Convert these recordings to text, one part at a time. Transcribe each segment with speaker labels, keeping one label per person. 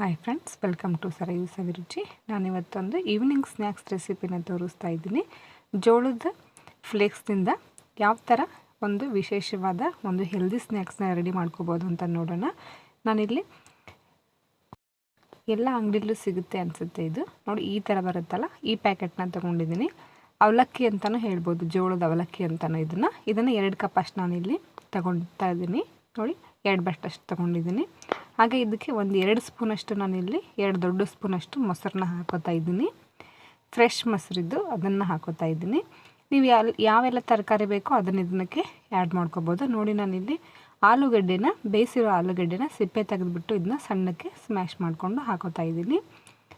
Speaker 1: Hi friends welcome to Sarayu Saviruchi ನಾನಿವತ್ತೊಂದು evening snacks ರೆಸಿಪಿನ ತೋರಿಸ್ತಾ ಇದ್ದೀನಿ. ಜೋಳದ ಫ್ಲೇಕ್ಸ್ನಿಂದ ಯಾವ ಥರ ಒಂದು ವಿಶೇಷವಾದ ಒಂದು ಹೆಲ್ದಿ ಸ್ನ್ಯಾಕ್ಸ್ನ ರೆಡಿ ಮಾಡ್ಕೋಬೋದು ಅಂತ ನೋಡೋಣ. ನಾನಿಲ್ಲಿ ಎಲ್ಲ ಅಂಗಡಿಲೂ ಸಿಗುತ್ತೆ ಅನಿಸುತ್ತೆ ಇದು. ನೋಡಿ, ಈ ಥರ ಬರುತ್ತಲ್ಲ, ಈ ಪ್ಯಾಕೆಟ್ನ ತೊಗೊಂಡಿದ್ದೀನಿ. ಅವಲಕ್ಕಿ ಅಂತಲೂ ಹೇಳ್ಬೋದು, ಜೋಳದ ಅವಲಕ್ಕಿ ಅಂತಲೂ ಇದನ್ನು. ಇದನ್ನು ಎರಡು ಕಪ್ ಅಷ್ಟು ನಾನಿಲ್ಲಿ ತಗೊಳ್ತಾ ಇದ್ದೀನಿ. ನೋಡಿ, ಎರಡು ಬಟ್ಟಷ್ಟು ತೊಗೊಂಡಿದ್ದೀನಿ. ಹಾಗೆ ಇದಕ್ಕೆ ಒಂದು ಎರಡು ಸ್ಪೂನಷ್ಟು ನಾನಿಲ್ಲಿ ಎರಡು ದೊಡ್ಡ ಸ್ಪೂನಷ್ಟು ಮೊಸರನ್ನ ಹಾಕೋತಾ ಇದ್ದೀನಿ. ಫ್ರೆಶ್ ಮೊಸರಿದ್ದು ಅದನ್ನು ಹಾಕೋತಾ ಇದ್ದೀನಿ. ನೀವು ಯಾವ ಯಾವೆಲ್ಲ ತರಕಾರಿ ಬೇಕೋ ಅದನ್ನು ಇದನ್ನಕ್ಕೆ ಆ್ಯಡ್ ಮಾಡ್ಕೋಬೋದು. ನೋಡಿ ನಾನಿಲ್ಲಿ ಆಲೂಗಡ್ಡೆನ, ಬೇಯಿಸಿರೋ ಆಲೂಗಡ್ಡೆನ ಸಿಪ್ಪೆ ತೆಗೆದುಬಿಟ್ಟು ಇದನ್ನ ಸಣ್ಣಕ್ಕೆ ಸ್ಮ್ಯಾಶ್ ಮಾಡಿಕೊಂಡು ಹಾಕೋತಾ ಇದ್ದೀನಿ.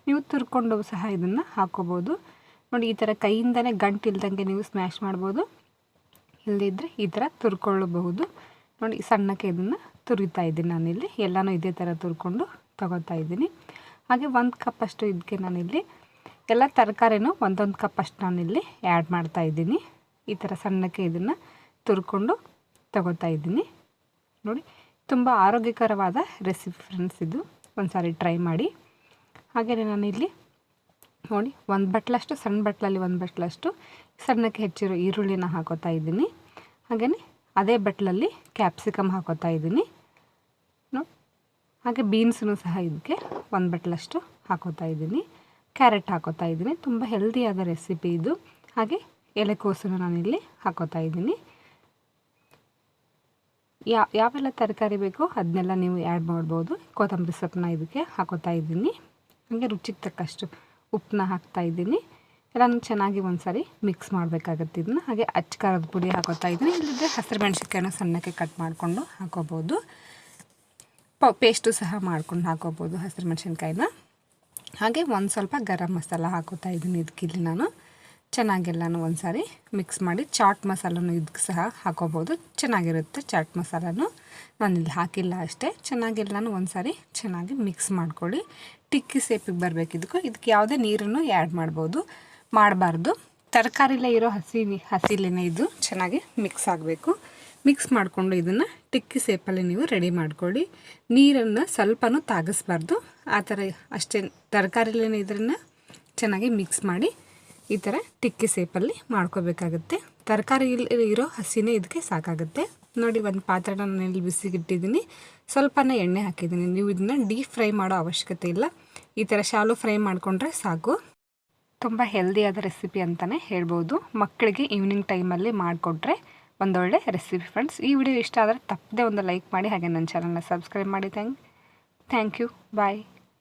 Speaker 1: ನೀವು ತುರ್ಕೊಂಡು ಸಹ ಇದನ್ನು ಹಾಕೋಬೋದು. ನೋಡಿ, ಈ ಥರ ಕೈಯಿಂದನೇ ಗಂಟು ಇಲ್ದಂಗೆ ನೀವು ಸ್ಮ್ಯಾಶ್ ಮಾಡ್ಬೋದು. ಇಲ್ಲದಿದ್ದರೆ ಈ ಥರ ತುರ್ಕೊಳ್ಳಬಹುದು. ನೋಡಿ, ಸಣ್ಣಕ್ಕೆ ಇದನ್ನು ತುರಿತಾ ಇದ್ದೀನಿ ನಾನಿಲ್ಲಿ. ಎಲ್ಲನೂ ಇದೇ ಥರ ತುರ್ಕೊಂಡು ತಗೋತಾ ಇದ್ದೀನಿ. ಹಾಗೆ ಒಂದು ಕಪ್ಪಷ್ಟು ಇದಕ್ಕೆ ನಾನಿಲ್ಲಿ ಎಲ್ಲ ತರಕಾರಿನೂ ಒಂದೊಂದು ಕಪ್ಪಷ್ಟು ನಾನಿಲ್ಲಿ ಆ್ಯಡ್ ಮಾಡ್ತಾ ಇದ್ದೀನಿ. ಈ ಥರ ಸಣ್ಣಕ್ಕೆ ಇದನ್ನು ತುರ್ಕೊಂಡು ತಗೋತಾ ಇದ್ದೀನಿ. ನೋಡಿ, ತುಂಬ ಆರೋಗ್ಯಕರವಾದ ರೆಸಿಪಿ ಫ್ರೆಂಡ್ಸ್ ಇದು. ಒಂದು ಸಾರಿ ಟ್ರೈ ಮಾಡಿ. ಹಾಗೆಯೇ ನಾನಿಲ್ಲಿ ನೋಡಿ, ಒಂದು ಬಟ್ಲಷ್ಟು, ಸಣ್ಣ ಬಟ್ಲಲ್ಲಿ ಒಂದು ಬಟ್ಲಷ್ಟು ಸಣ್ಣಕ್ಕೆ ಹೆಚ್ಚಿರೋ ಈರುಳ್ಳಿನ ಹಾಕೋತಾ ಇದ್ದೀನಿ. ಹಾಗೆಯೇ ಅದೇ ಬಟ್ಲಲ್ಲಿ ಕ್ಯಾಪ್ಸಿಕಮ್ ಹಾಕೋತಾ ಇದ್ದೀನಿ. ಹಾಗೆ ಬೀನ್ಸನ್ನು ಸಹ ಇದಕ್ಕೆ ಒಂದು ಬಟ್ಲಷ್ಟು ಹಾಕೋತಾ ಇದ್ದೀನಿ. ಕ್ಯಾರೆಟ್ ಹಾಕೋತಾ ಇದ್ದೀನಿ. ತುಂಬ ಹೆಲ್ದಿಯಾದ ರೆಸಿಪಿ ಇದು. ಹಾಗೆ ಎಲೆಕೋಸನ್ನು ನಾನಿಲ್ಲಿ ಹಾಕೋತಾ ಇದ್ದೀನಿ. ಯಾ, ಯಾವೆಲ್ಲ ತರಕಾರಿ ಬೇಕೋ ಅದನ್ನೆಲ್ಲ ನೀವು ಆ್ಯಡ್ ಮಾಡ್ಬೋದು. ಕೊತ್ತಂಬರಿ ಸೊಪ್ಪನ್ನ ಇದಕ್ಕೆ ಹಾಕೋತಾ ಇದ್ದೀನಿ. ಹಾಗೆ ರುಚಿಗೆ ತಕ್ಕಷ್ಟು ಉಪ್ಪನ್ನ ಹಾಕ್ತಾ ಇದ್ದೀನಿ. ಎಲ್ಲನೂ ಚೆನ್ನಾಗಿ ಒಂದ್ಸರಿ ಸಾರಿ ಮಿಕ್ಸ್ ಮಾಡಬೇಕಾಗತ್ತೆ ಇದನ್ನ. ಹಾಗೆ ಅಚ್ಚ ಖಾರದ ಪುಡಿ ಹಾಕೋತಾ ಇದ್ದೀನಿ. ಇಲ್ಲದಿದ್ದರೆ ಹಸಿರು ಮೆಣಸಿನ್ಕಾಯಿನ ಸಣ್ಣಕ್ಕೆ ಕಟ್ ಮಾಡಿಕೊಂಡು ಹಾಕೋಬೋದು. ಪ ಪೇಸ್ಟು ಸಹ ಮಾಡ್ಕೊಂಡು ಹಾಕೋಬೋದು ಹಸಿರು ಮೆಣಸಿನ್ಕಾಯಿನ. ಹಾಗೆ ಒಂದು ಸ್ವಲ್ಪ ಗರಂ ಮಸಾಲ ಹಾಕೋತಾ ಇದ್ದೀನಿ ಇದಕ್ಕಿಲ್ಲಿ ನಾನು. ಚೆನ್ನಾಗೆಲ್ಲನೂ ಒಂದು ಸಾರಿ ಮಿಕ್ಸ್ ಮಾಡಿ ಚಾಟ್ ಮಸಾಲನೂ ಇದಕ್ಕೆ ಸಹ ಹಾಕೋಬೋದು. ಚೆನ್ನಾಗಿರುತ್ತೆ ಚಾಟ್ ಮಸಾಲನೂ. ಇಲ್ಲಿ ಹಾಕಿಲ್ಲ ಅಷ್ಟೇ. ಚೆನ್ನಾಗೆಲ್ಲನೂ ಒಂದು ಸಾರಿ ಚೆನ್ನಾಗಿ ಮಿಕ್ಸ್ ಮಾಡ್ಕೊಳ್ಳಿ. ಟಿಕ್ಕಿ ಸೇಪಿಗೆ ಬರಬೇಕು ಇದಕ್ಕೂ ಇದಕ್ಕೆ ಯಾವುದೇ ನೀರನ್ನು ಆ್ಯಡ್ ಮಾಡ್ಬೋದು. ಮಾಡಬಾರ್ದು. ತರಕಾರಿಲೇ ಇರೋ ಹಸಿ ಹಸಿಲೇನೆ ಇದು ಚೆನ್ನಾಗಿ ಮಿಕ್ಸ್ ಆಗಬೇಕು. ಮಿಕ್ಸ್ ಮಾಡಿಕೊಂಡು ಇದನ್ನು ಟಿಕ್ಕಿ ಸೇಪಲ್ಲಿ ನೀವು ರೆಡಿ ಮಾಡ್ಕೊಳ್ಳಿ. ನೀರನ್ನು ಸ್ವಲ್ಪನೂ ತಾಗಿಸ್ಬಾರ್ದು. ಆ ಥರ ಅಷ್ಟೇ ತರಕಾರಿಲೇ ಇದನ್ನು ಚೆನ್ನಾಗಿ ಮಿಕ್ಸ್ ಮಾಡಿ ಈ ಥರ ಟಿಕ್ಕಿ ಸೇಪಲ್ಲಿ ಮಾಡ್ಕೋಬೇಕಾಗುತ್ತೆ. ತರಕಾರಿ ಇರೋ ಹಸಿನೇ ಇದಕ್ಕೆ ಸಾಕಾಗುತ್ತೆ. ನೋಡಿ ಒಂದು ಪಾತ್ರೆನ ನಾನು ಬಿಸಿಗಿಟ್ಟಿದ್ದೀನಿ. ಸ್ವಲ್ಪನೇ ಎಣ್ಣೆ ಹಾಕಿದ್ದೀನಿ. ನೀವು ಇದನ್ನ ಡೀಪ್ ಫ್ರೈ ಮಾಡೋ ಅವಶ್ಯಕತೆ ಇಲ್ಲ. ಈ ಥರ ಶಾಲು ಫ್ರೈ ಮಾಡಿಕೊಂಡ್ರೆ ಸಾಕು. ತುಂಬ ಹೆಲ್ದಿಯಾದ ರೆಸಿಪಿ ಅಂತಲೇ ಹೇಳ್ಬೋದು. ಮಕ್ಕಳಿಗೆ ಈವ್ನಿಂಗ್ ಟೈಮಲ್ಲಿ ಮಾಡಿಕೊಟ್ರೆ ಒಂದೊಳ್ಳೆ ರೆಸಿಪಿ ಫ್ರೆಂಡ್ಸ್ ಈ ವಿಡಿಯೋ ಇಷ್ಟ ಆದರೆ ತಪ್ಪದೆ ಒಂದು ಲೈಕ್ ಮಾಡಿ ಹಾಗೆ ನನ್ನ ಚಾನಲ್ನ ಸಬ್ಸ್ಕ್ರೈಬ್ ಮಾಡಿ. Thank thank you bye